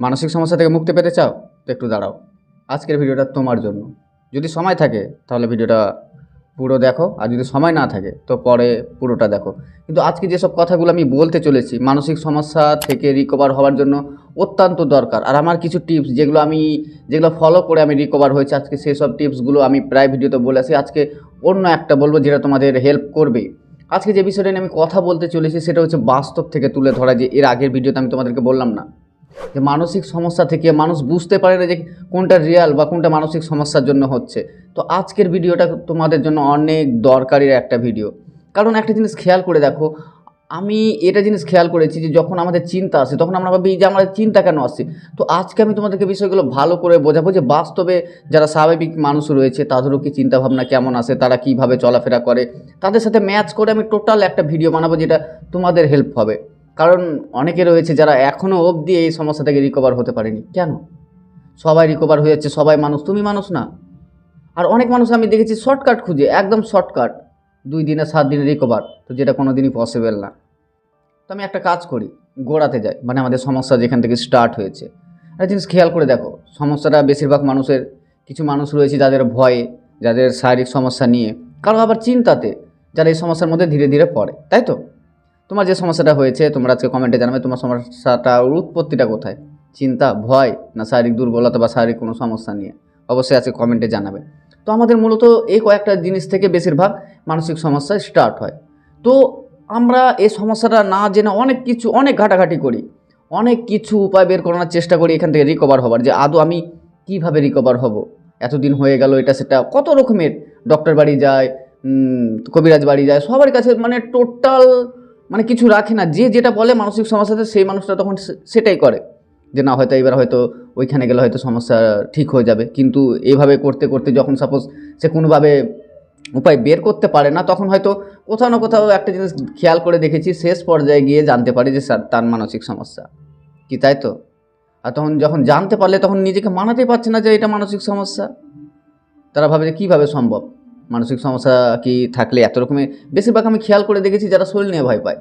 মানসিক সমস্যা থেকে মুক্তি পেতে চাও, তো একটু দাঁড়াও। আজকের ভিডিওটা তোমার জন্য। যদি সময় থাকে, তাহলে ভিডিওটা পুরো দেখো, আর যদি সময় না থাকে, তো পরে পুরোটা দেখো। কিন্তু আজকে যেসব কথাগুলো আমি বলতে চলেছি, মানসিক সমস্যা থেকে রিকভার হওয়ার জন্য অত্যন্ত দরকার। আর আমার কিছু টিপস যেগুলো আমি, যেগুলো ফলো করে আমি রিকভার হয়েছি আজকে সেই সব টিপসগুলো আমি প্রায় ভিডিওতে বলে আসি। আজকে অন্য একটা বলব যেটা তোমাদের হেল্প করবে। আজকে যে বিষয়টা নিয়ে আমি কথা বলতে চলেছি, সেটা হচ্ছে বাস্তব থেকে তুলে ধরা, যে এর আগের ভিডিওতে আমি তোমাদেরকে বললাম না। যে মানসিক সমস্যা থেকে মানুষ বুঝতে পারে না যে কোনটা রিয়াল বা কোনটা মানসিক সমস্যার জন্য হচ্ছে। তো আজকের ভিডিওটা তোমাদের জন্য অনেক দরকারি একটা ভিডিও। কারণ একটা জিনিস খেয়াল করে দেখো, আমি এটা জিনিস খেয়াল করেছি যে যখন আমাদের চিন্তা আসে, তখন আমরা ভাবি যে আমাদের চিন্তা কেন আসে তো আজকে আমি তোমাদেরকে বিষয়গুলো ভালো করে বোঝাবো যে বাস্তবে যারা স্বাভাবিক মানুষ রয়েছে, তাদেরও কি চিন্তাভাবনা কেমন আসে, তারা কীভাবে চলাফেরা করে? তাদের সাথে ম্যাচ করে আমি টোটাল একটা ভিডিও বানাবো যেটা তোমাদের হেল্প হবে। কারণ অনেকে রয়েছে যারা এখনও অবধি এই সমস্যা থেকে রিকভার হতে পারেনি। কেন? সবাই রিকভার হয়ে যাচ্ছে, সবাই মানুষ, তুমি মানুষ না। আর অনেক মানুষ আমি দেখেছি শর্টকাট খুঁজে, একদম শর্টকাট দুই দিনে, সাত দিনে রিকভার তো যেটা কোনো দিনই পসিবল না। তো আমি একটা কাজ করি, গোড়াতে যাই মানে আমাদের সমস্যা যেখান থেকে স্টার্ট হয়েছে। একটা জিনিস খেয়াল করে দেখো, সমস্যাটা বেশিরভাগ মানুষের, কিছু মানুষ রয়েছে যাদের ভয়ে, যাদের শারীরিক সমস্যা নিয়ে, কারও আবার চিন্তাতে, যারা এই সমস্যার মধ্যে ধীরে ধীরে পড়ে, তাই তো? তোমার যে সমস্যাটা হয়েছে, তোমরা আজকে কমেন্টে জানাবে তোমার সমস্যাটার উৎপত্তিটা কোথায়? চিন্তা, ভয় না শারীরিক দুর্বলতা বা শারীরিক কোনো সমস্যা নিয়ে? অবশ্যই আজকে কমেন্টে জানাবে। তো আমাদের মূলত এই কয়েকটা জিনিস থেকে বেশিরভাগ মানসিক সমস্যা স্টার্ট হয়। তো আমরা এই সমস্যাটা না জেনে অনেক কিছু, অনেক ঘাটাঘাটি করি। অনেক কিছু উপায় বের করানোর চেষ্টা করি এখান থেকে রিকভার হবার, যে আদৌ আমি কীভাবে রিকভার হব? এতদিন হয়ে গেল এটা সেটা, কত রকমের ডক্টর বাড়ি যায় কবিরাজ বাড়ি যায়, সবার কাছে মানে টোটাল মানে কিছু রাখে না। যে যেটা বলে মানসিক সমস্যাতে সেই মানুষটা তখন সেটাই করে। যে না, হয়তো এবার হয়তো ওইখানে গেলে হয়তো সমস্যা ঠিক হয়ে যাবে। কিন্তু এইভাবে করতে করতে যখন সাপোজ সে কোনোভাবে উপায় বের করতে পারে না, তখন হয়তো কোথাও না কোথাও একটা জিনিস খেয়াল করে দেখেছি, শেষ পর্যায়ে গিয়ে জানতে পারে যে স্যার, তার মানসিক সমস্যা। কি তাই তো? আর তখন যখন জানতে পারলে তখন নিজেকে মানাতে পারছে না যে এটা মানসিক সমস্যা। তারা ভাবে যে কীভাবে সম্ভব? মানসিক সমস্যা কি থাকলে এত রকমের বেশিরভাগ আমি খেয়াল করে দেখেছি যারা শরীর নিয়ে ভয় পায়।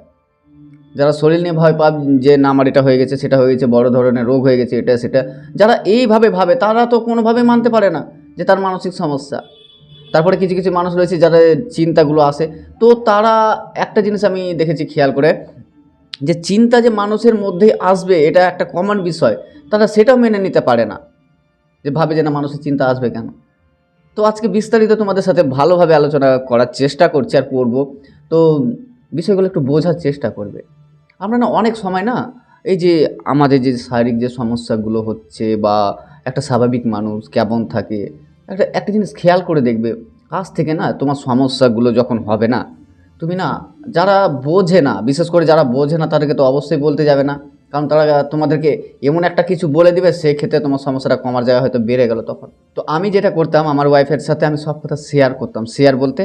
যারা শরীর নিয়ে ভয় পায় যে, না আমার এটা হয়ে গেছে, সেটা হয়ে গেছে, বড় ধরনের রোগ হয়ে গেছে, এটা, সেটা। যারা এইভাবে ভাবে, তারা তো কোনোভাবে মানতে পারে না যে, তার মানসিক সমস্যা। তারপরে কিছু কিছু মানুষ রয়েছে যাদের চিন্তাগুলো আসে তো তারা একটা জিনিস আমি দেখেছি খেয়াল করে, যে চিন্তা যে মানুষের মধ্যে আসবে, এটা একটা কমন বিষয়। তারা সেটাও মেনে নিতে পারে না। যে ভাবে যে না মানুষের চিন্তা আসবে কেন? তো আজকে বিস্তারিত তোমাদের সাথে ভালোভাবে আলোচনা করার চেষ্টা করছি আর করব। তো বিষয়গুলো একটু বোঝার চেষ্টা করবে। আমরা না অনেক সময় না এই যে আমাদের যে শারীরিক যে সমস্যাগুলো হচ্ছে বা একটা স্বাভাবিক মানুষ কেমন থাকে, একটা একটা জিনিস খেয়াল করে দেখবে আজ থেকে না তোমার সমস্যাগুলো যখন হবে না, তুমি না যারা বোঝে না, বিশেষ করে যারা বোঝে না তাদেরকে তো অবশ্যই বলতে যাবে না। কারণ তারা তোমাদেরকে এমন একটা কিছু বলে দিবে সেই ক্ষেত্রে তোমার সমস্যাটা কমার জায়গায় হয়তো বেড়ে গেল তখন। তো আমি যেটা করতাম, আমার ওয়াইফের সাথে আমি সব কথা শেয়ার করতাম। শেয়ার বলতে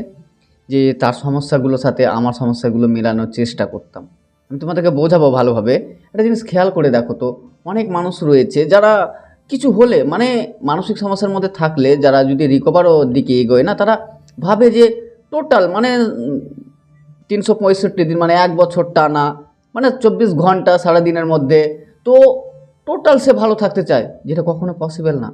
যে তার সমস্যাগুলোর সাথে আমার সমস্যাগুলো মেলানোর চেষ্টা করতাম। আমি তোমাদেরকে বোঝাবো ভালোভাবে। একটা জিনিস খেয়াল করে দেখো তো, অনেক মানুষ রয়েছে যারা কিছু হলে মানে মানসিক সমস্যার মধ্যে থাকলে যারা যদি রিকভারও দিকে এগোয় না, তারা ভাবে যে টোটাল মানে তিনশো পঁয়ষট্টি দিন মানে এক বছর টানা মানে চব্বিশ ঘণ্টা সারাদিনের মধ্যে, তো টোটাল সে ভালো থাকতে চায়, যেটা কখনো পসিবল না।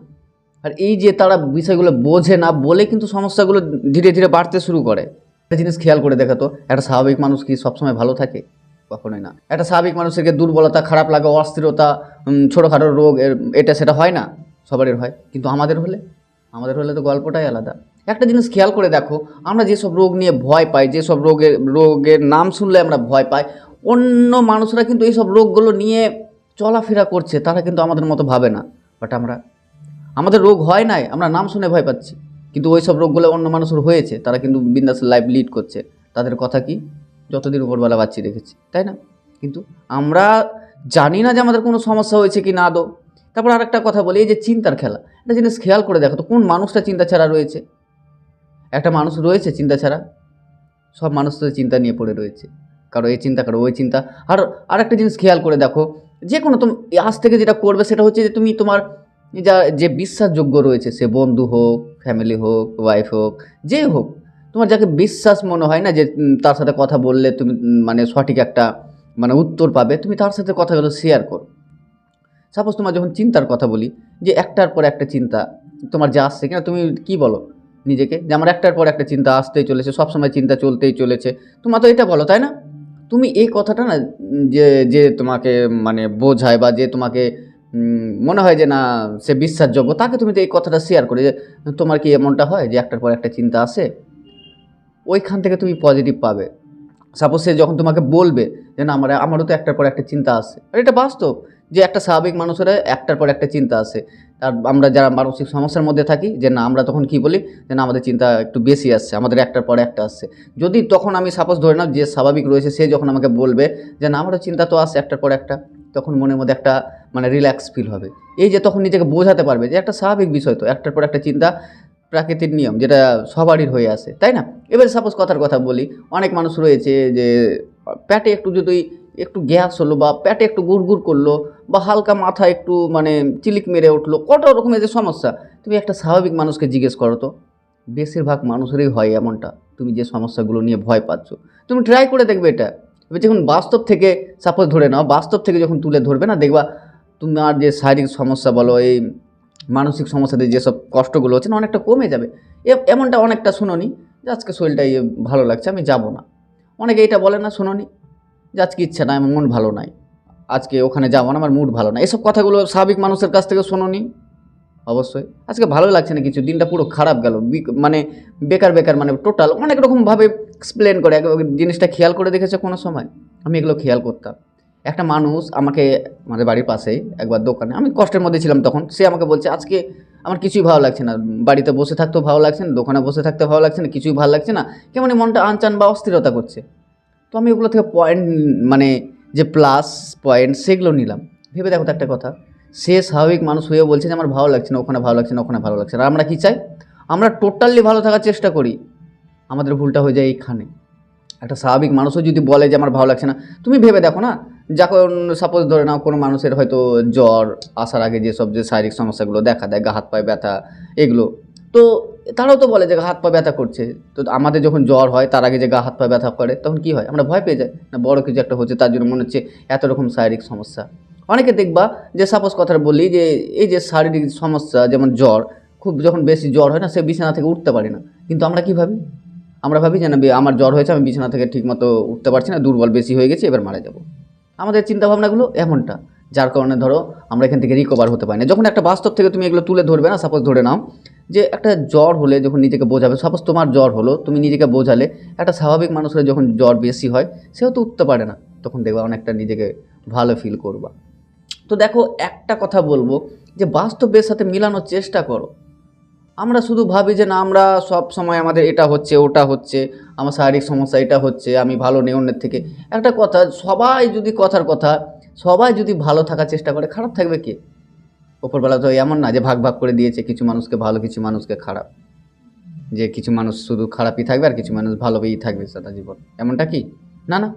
আর এই যে তারা বিষয়গুলো বোঝে না বলে কিন্তু সমস্যাগুলো ধীরে ধীরে বাড়তে শুরু করে। একটা জিনিস খেয়াল করে দেখা তো, একটা স্বাভাবিক মানুষ কি সবসময় ভালো থাকে? কখনোই না। একটা স্বাভাবিক মানুষেরকে দুর্বলতা, খারাপ লাগা, অস্থিরতা ছোটোখাটো রোগ এটা সেটা হয় না সবারই হয়। কিন্তু আমাদের হলে আমাদের হলে তো গল্পটাই আলাদা। একটা জিনিস খেয়াল করে দেখো, আমরা যেসব রোগ নিয়ে ভয় পাই, যেসব রোগের রোগের নাম শুনলে আমরা ভয় পাই অন্য মানুষরা কিন্তু এইসব রোগগুলো নিয়ে চলাফেরা করছে, তারা কিন্তু আমাদের মতো ভাবে না। বাট আমরা, আমাদের রোগ হয় নাই, আমরা নাম শুনে ভয় পাচ্ছি। কিন্তু ওই সব রোগগুলো অন্য মানুষের হয়েছে, তারা কিন্তু বিন্দাস লাইফ লিড করছে। তাদের কথা কি? যতদিন উপরবেলা বাচ্চি রেখেছি, তাই না? কিন্তু আমরা জানি না যে আমাদের কোনো সমস্যা হয়েছে কি না দো তারপর আরেকটা কথা বলি, এই যে চিন্তার খেলা, একটা জিনিস খেয়াল করে দেখো তো, কোন মানুষটা চিন্তা ছাড়া রয়েছে? একটা মানুষ রয়েছে চিন্তা ছাড়া, সব মানুষ তো চিন্তা নিয়ে পড়ে রয়েছে। কারও এই চিন্তা, কারও ওই চিন্তা। আর আরেকটা জিনিস খেয়াল করে দেখো, যে কোনো তুমি, আজ থেকে যেটা করবে সেটা হচ্ছে যে তুমি তোমার যা, যে বিশ্বাসযোগ্য রয়েছে, সে বন্ধু হোক ফ্যামিলি হোক ওয়াইফ হোক, যে হোক, তোমার যাকে বিশ্বাস মনে হয় না যে তার সাথে কথা বললে তুমি মানে সঠিক একটা মানে উত্তর পাবে, তুমি তার সাথে কথাগুলো শেয়ার করো। সাপোজ তোমার যখন চিন্তার কথা বলি, যে একটার পর একটা চিন্তা, তোমার যা আসছে কিনা, তুমি কি বলো নিজেকে? যে আমার একটার পর একটা চিন্তা আসতেই চলেছে, সবসময় চিন্তা চলতেই চলেছে। তোমার তো এটা বলো, তাই না? তুমি এই কথাটা না, যে যে তোমাকে মানে বোঝায় বা যে তোমাকে মনে হয় যে না, সে বিশ্বাসযোগ্য, তাকে তুমি তো এই কথাটা শেয়ার করে যে, তোমার কি এমনটা হয় যে একটার পর একটা চিন্তা আসে? ওইখান থেকে তুমি পজিটিভ পাবে। সাপোজ সে যখন তোমাকে বলবে যে না, আমার, আমারও তো একটার পর একটা চিন্তা আসে। আর এটা বাস্তব। যে একটা স্বাভাবিক মানুষের একটার পর একটা চিন্তা আসে আর আমরা যারা মানসিক সমস্যার মধ্যে থাকি, যে না, আমরা তখন কি বলি? যে না, আমাদের চিন্তা একটু বেশি আসছে, আমাদের একটার পর একটা আসছে। যদি তখন আমি সাপোজ ধরে নাও যে স্বাভাবিক রয়েছে, সে যখন আমাকে বলবে যে না, আমারও চিন্তা তো আসছে একটার পর একটা, তখন মনের মধ্যে একটা মানে রিল্যাক্স ফিল হবে। এই যে তখন নিজেকে বোঝাতে পারবে যে একটা স্বাভাবিক বিষয় তো, একটার পর একটা চিন্তা প্রাকৃতিক নিয়ম, যেটা সবারই হয়ে আসে তাই না? এবার সাপোজ কথার কথা বলি, অনেক মানুষ রয়েছে যে প্যাটে একটু যদি একটু গ্যাস হলো বা প্যাটে একটু গুড় গুড় করল বা হালকা মাথা একটু মানে চিলিক মেরে উঠল কত রকমের যে সমস্যা? তুমি একটা স্বাভাবিক মানুষকে জিজ্ঞেস করো তো। বেশিরভাগ মানুষেরই হয় এমনটা, তুমি যে সমস্যাগুলো নিয়ে ভয় পাচ্ছ। তুমি ট্রাই করে দেখবে এটা। এবার যখন বাস্তব থেকে সাপোজ ধরে নাও, বাস্তব থেকে যখন তুলে ধরবে না, দেখবা তোমার যে শারীরিক সমস্যা বলো, এই মানসিক সমস্যাতে যেসব কষ্টগুলো হচ্ছে না, অনেকটা কমে যাবে। এমনটা অনেকটা শুনোনি যে আজকে শরীরটা ইয়ে ভালো লাগছে, আমি যাব না। অনেকে এইটা বলে না, শুনোনি যে আজকে ইচ্ছা আমার মন ভালো নাই। আজকে ওখানে যাব না, আমার মুড ভালো না। এসব কথাগুলো স্বাভাবিক মানুষের কাছ থেকে শোনোনি, অবশ্যই। আজকে ভালো লাগছে না কিছু, দিনটা পুরো খারাপ গেল। মানে বেকার বেকার মানে টোটাল অনেক রকমভাবে এক্সপ্লেন করে জিনিসটা খেয়াল করে দেখেছে কোনো সময়? আমি এগুলো খেয়াল করতাম। একটা মানুষ আমাকে আমাদের বাড়ির পাশেই, একবার দোকানে, আমি কষ্টের মধ্যে ছিলাম তখন, সে আমাকে বলছে, আজকে আমার কিছুই ভালো লাগছে না। বাড়িতে বসে থাকতেও ভালো লাগছে না, দোকানে বসে থাকতে ভালো লাগছে না, কিছুই ভালো লাগছে না। কেমন মনটা আনচান বা অস্থিরতা করছে? তো আমি ওগুলো থেকে পয়েন্ট মানে যে প্লাস পয়েন্ট সেগুলো নিলাম। ভেবে দেখো তো একটা কথা, সে স্বাভাবিক মানুষ হয়েও বলছে যে আমার ভালো লাগছে না, ওখানে ভালো লাগছে না, ওখানে ভালো লাগছে না। আর আমরা কী চাই? আমরা টোটালি ভালো থাকার চেষ্টা করি। আমাদের ভুলটা হয়ে যায় এইখানে। একটা স্বাভাবিক মানুষও যদি বলে যে আমার ভালো লাগছে না, তুমি ভেবে দেখো না? যখন সাপোজ ধরে নাও কোনো মানুষের হয়তো জ্বর আসার আগে যেসব যে শারীরিক সমস্যাগুলো দেখা দেয়, গা, হাত, পায়ে ব্যথা, এগুলো তো তারাও তো বলে যে হাত পা ব্যথা করছে। তো আমাদের যখন জ্বর হয়, তার আগে যে গা, হাত পা ব্যথা করে, তখন কি হয়? আমরা ভয় পেয়ে যাই না বড় কিছু একটা হচ্ছে, তার জন্য মনে হচ্ছে এত রকম শারীরিক সমস্যা। অনেকে দেখবা যে সাপোজ কথা বলি যে, এই যে শারীরিক সমস্যা যেমন জ্বর, খুব যখন বেশি জ্বর হয় না, সে বিছানা থেকে উঠতে পারে না। কিন্তু আমরা কি ভাবি? আমরা ভাবি যে না আমার জ্বর হয়েছে, আমি বিছানা থেকে ঠিকমতো উঠতে পারছি না, দুর্বল বেশি হয়ে গেছে, এবার মারা যাব। আমাদের চিন্তাভাবনাগুলো এমনটা। যার কারণে ধরো, আমরা এখান থেকে রিকভার হতে পারি না। যখন একটা বাস্তব থেকে তুমি এগুলো তুলে ধরবে না সাপোজ ধরে নাও যে একটা জ্বর হলে যখন নিজেকে বোঝাবে, সাপোজ তোমার জ্বর হলো, তুমি নিজেকে বোঝালে, একটা স্বাভাবিক মানুষের যখন জ্বর বেশি হয়, সেও তো উঠতে পারে না। তখন দেখবা অনেকটা নিজেকে ভালো ফিল করবা। তো দেখো, একটা কথা বলব যে বাস্তবের সাথে মিলানোর চেষ্টা করো। আমরা শুধু ভাবি যে, না, আমরা সব সময় আমাদের এটা হচ্ছে, ওটা হচ্ছে, আমার শারীরিক সমস্যা এটা হচ্ছে, আমি ভালো নেই অন্যের থেকে। একটা কথা, সবাই যদি কথার কথা, সবাই যদি ভালো থাকার চেষ্টা করে, খারাপ থাকবে কে? ওপরবেলা তো এমন না যে ভাগ ভাগ করে দিয়েছে, কিছু মানুষকে ভালো, কিছু মানুষকে খারাপ। যে কিছু মানুষ শুধু খারাপই থাকবে আর কিছু মানুষ ভালোই থাকবে সারা জীবন। এমনটা কি? না না।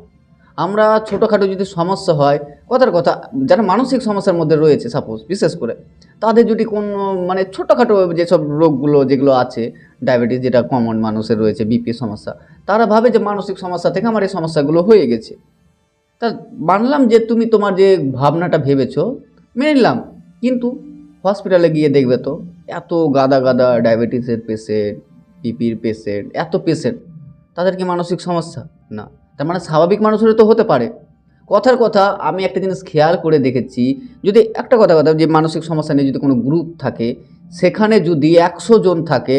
আমরা ছোটোখাটো যদি সমস্যা হয়, কথার কথা, যারা মানসিক সমস্যার মধ্যে রয়েছে সাপোজ বিশেষ করে, তাদের যদি কোনো মানে ছোটোখাটো যেসব রোগগুলো, যেগুলো আছে ডায়াবেটিস যেটা কমন মানুষের রয়েছে বিপি সমস্যা, তারা ভাবে যে মানসিক সমস্যা থেকে আমার এই সমস্যাগুলো হয়ে গেছে। তা মানলাম যে তুমি তোমার যে ভাবনাটা ভেবেছো, মেনে নিলাম। কিন্তু হসপিটালে গিয়ে দেখবে তো, এত গাদা গাদা ডায়াবেটিসের পেশেন্ট পিপির পেশেন্ট এত পেশেন্ট তাদের কি মানসিক সমস্যা? না। তার মানে স্বাভাবিক মানুষেরও তো হতে পারে। কথার কথা, আমি একটা জিনিস খেয়াল করে দেখেছি, যদি একটা কথা কথা যে মানসিক সমস্যা নিয়ে যদি কোনো গ্রুপ থাকে, সেখানে যদি একশো জন থাকে,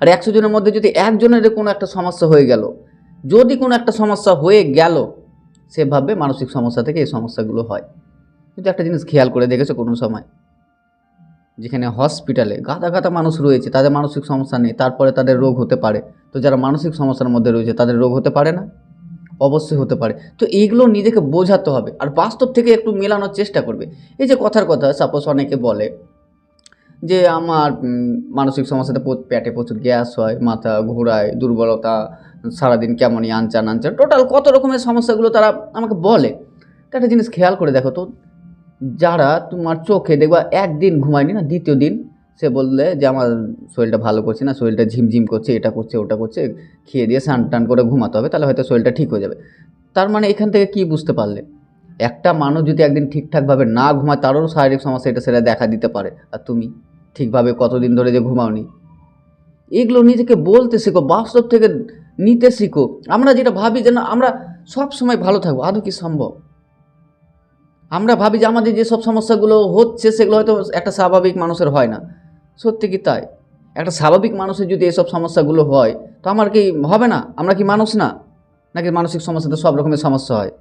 আর একশো জনের মধ্যে যদি একজনের কোনো একটা সমস্যা হয়ে গেল, যদি কোনো একটা সমস্যা হয়ে গেল সেভাবে মানসিক সমস্যা থেকে এই সমস্যাগুলো হয়। কিন্তু একটা জিনিস খেয়াল করে দেখেছ কোনো সময়? যেখানে হসপিটালে গাদা গাদা মানুষ রয়েছে, তাদের মানসিক সমস্যা নেই, তারপরে তাদের রোগ হতে পারে। তো যারা মানসিক সমস্যার মধ্যে রয়েছে, তাদের রোগ হতে পারে না? অবশ্যই হতে পারে। তো এইগুলো নিজেকে বোঝাতে হবে, আর বাস্তব থেকে একটু মেলানোর চেষ্টা করবে। এই যে কথার কথা সাপোজ অনেকে বলে যে, আমার মানসিক সমস্যাতে পেটে প্রচুর গ্যাস হয়, মাথা ঘোরায়, দুর্বলতা, সারাদিন কেমনই আনচান আনচান। টোটাল কত রকমের সমস্যাগুলো তারা আমাকে বলে। তো একটা জিনিস খেয়াল করে দেখো, তো যারা তোমার চোখে দেখবা একদিন ঘুমায়নি না, দ্বিতীয় দিন সে বললে যে আমার শরীরটা ভালো করছে না, শরীরটা ঝিমঝিম করছে, এটা করছে, ওটা করছে, খেয়ে দিয়ে স্নান টান করে ঘুমাতে হবে, তাহলে হয়তো শরীরটা ঠিক হয়ে যাবে। তার মানে এখান থেকে কি বুঝতে পারলে? একটা মানুষ যদি একদিন ঠিকঠাকভাবে না ঘুমায়, তারও শারীরিক সমস্যা এটা সেটা দেখা দিতে পারে। আর তুমি ঠিকভাবে কতদিন ধরে যে ঘুমাওনি? এগুলো নিজেকে বলতে শেখো, বাস্তব থেকে নিতে শিখো। আমরা যেটা ভাবি যেন আমরা সব সময় ভালো থাকব, আদৌ কি সম্ভব? আমরা ভাবি যে আমাদের যে সব সমস্যাগুলো হচ্ছে, সেগুলো হয়তো একটা স্বাভাবিক মানুষের হয় না। সত্যি কি তাই? একটা স্বাভাবিক মানুষের যদি এসব সমস্যাগুলো হয়, তো আমার কি হবে না? আমরা কি মানুষ না? নাকি মানসিক সমস্যাতে সব রকমের সমস্যা হয়?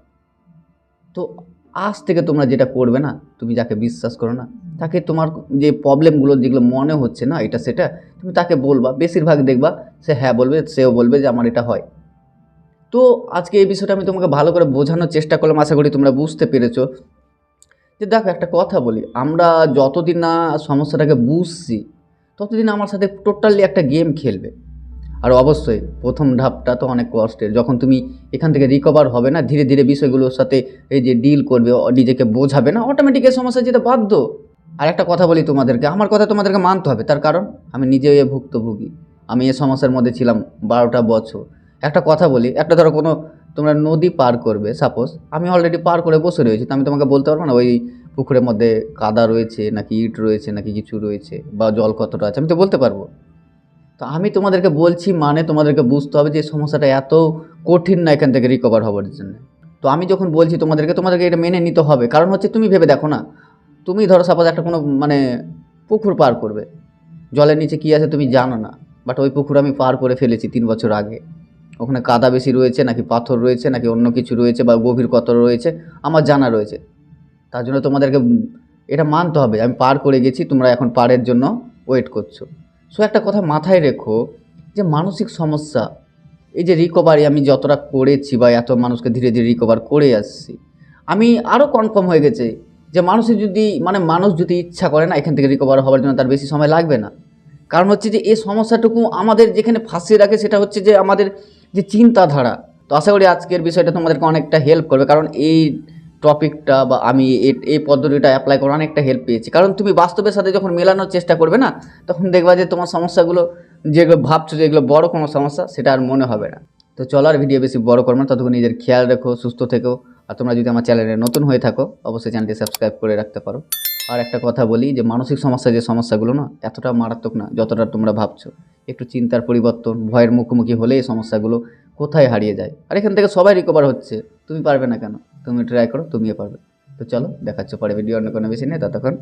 তো আজ থেকে তোমরা যেটা করবে না, তুমি যাকে বিশ্বাস করো না, তাকে তোমার যে প্রবলেমগুলো, যেগুলো মনে হচ্ছে না, এটা, সেটা, তুমি তাকে বলবা, বেশিরভাগ দেখবা, সে হ্যাঁ বলবে, সেও বলবে যে আমার এটা হয়। তো আজকে এই বিষয়টা আমি তোমাকে ভালো করে বোঝানোর চেষ্টা করলাম, আশা করি তোমরা বুঝতে পেরেছ। যে দেখো একটা কথা বলি, আমরা যতদিন না সমস্যাটাকে বুঝছি, ততদিন আমার সাথে টোটালি একটা গেম খেলবে। আর অবশ্যই প্রথম ধাপটা তো অনেক কষ্টের, যখন তুমি এখান থেকে রিকভার হবে না, ধীরে ধীরে বিষয়গুলোর সাথে এই যে ডিল করবে নিজেকে বোঝাবে না অটোমেটিক এই সমস্যা যেতে বাধ্য। আর একটা কথা বলি তোমাদেরকে, আমার কথা তোমাদেরকে মানতে হবে, তার কারণ আমি নিজেও এ ভুক্তভোগী। আমি এ সমস্যার মধ্যে ছিলাম বারোটা বছর। একটা কথা বলি, একটা ধরো কোনো তোমরা নদী পার করবে সাপোজ আমি অলরেডি পার করে বসে রয়েছি, তো আমি তোমাকে বলতে পারব না, ওই পুকুরের মধ্যে কাদা রয়েছে, নাকি ইট রয়েছে, নাকি কিছু রয়েছে, বা জল কতটা আছে, আমি তো বলতে পারব। তো আমি তোমাদেরকে বলছি মানে তোমাদেরকে বুঝতে হবে যে সমস্যাটা এত কঠিন না এখান থেকে রিকভার হওয়ার জন্য। তো আমি যখন বলছি তোমাদেরকে তোমাদেরকে এটা মেনে নিতে হবে, কারণ হচ্ছে তুমি ভেবে দেখো না, তুমি ধরো সাপোজ একটা কোনো মানে পুকুর পার করবে, জলের নিচে কী আছে তুমি জানো না বাট ওই পুকুর আমি পার করে ফেলেছি তিন বছর আগে। ওখানে কাদা বেশি রয়েছে, নাকি পাথর রয়েছে, নাকি অন্য কিছু রয়েছে বা গভীর কত রয়েছে, আমার জানা রয়েছে। তার জন্য তোমাদেরকে এটা মানতে হবে। আমি পার করে গেছি, তোমরা এখন পারের জন্য ওয়েট করছ। সো একটা কথা মাথায় রেখো যে মানসিক সমস্যা, এই যে রিকভারি আমি যতটা করেছি বা এত মানুষকে ধীরে ধীরে রিকভার করে আসছি, আমি আরও কনফার্ম হয়ে গেছে যে মানুষের যদি মানে মানুষ যদি ইচ্ছা করে না এখান থেকে রিকভার হওয়ার জন্য তার বেশি সময় লাগবে না। কারণ হচ্ছে যে এই সমস্যাটুকু আমাদের যেখানে ফাঁসিয়ে রাখে সেটা হচ্ছে যে আমাদের যে চিন্তাধারা। তো আশা করি আজকের বিষয়টা তোমাদেরকে অনেকটা হেল্প করবে। কারণ এই টপিকটা বা আমি এই পদ্ধতিটা অ্যাপ্লাই করে অনেকটা হেল্প পেয়েছি। কারণ তুমি বাস্তবের সাথে যখন মেলানোর চেষ্টা করবে না, তখন দেখবা যে তোমার সমস্যাগুলো, যেগুলো ভাবছ যে এগুলো বড় কোনো সমস্যা, সেটা আর মনে হবে না। তো চলো আর ভিডিও বেশি বড় করবে না। ততক্ষণ নিজের খেয়াল রেখো, সুস্থ থেকো। আর তোমরা যদি আমার চ্যানেলে নতুন হয়ে থাকো, অবশ্যই চ্যানেলটি সাবস্ক্রাইব করে রাখতে পারো। আর একটা কথা বলি যে মানসিক সমস্যা যে সমস্যাগুলো না, এতটা মারাত্মক না যতটা তোমরা ভাবছ। একটু চিন্তার পরিবর্তন, ভয়ের মুখোমুখি হলে এই সমস্যাগুলো কোথায় হারিয়ে যায়? আর এখান থেকে সবাই রিকভার হচ্ছে। তুমি পারবে না কেন? তুমি ট্রাই করো, তুমিও পারবে। তো চলো, দেখাচ্ছ পরে ভিডিও অন্য কোনো বেশি নেই, ততক্ষণ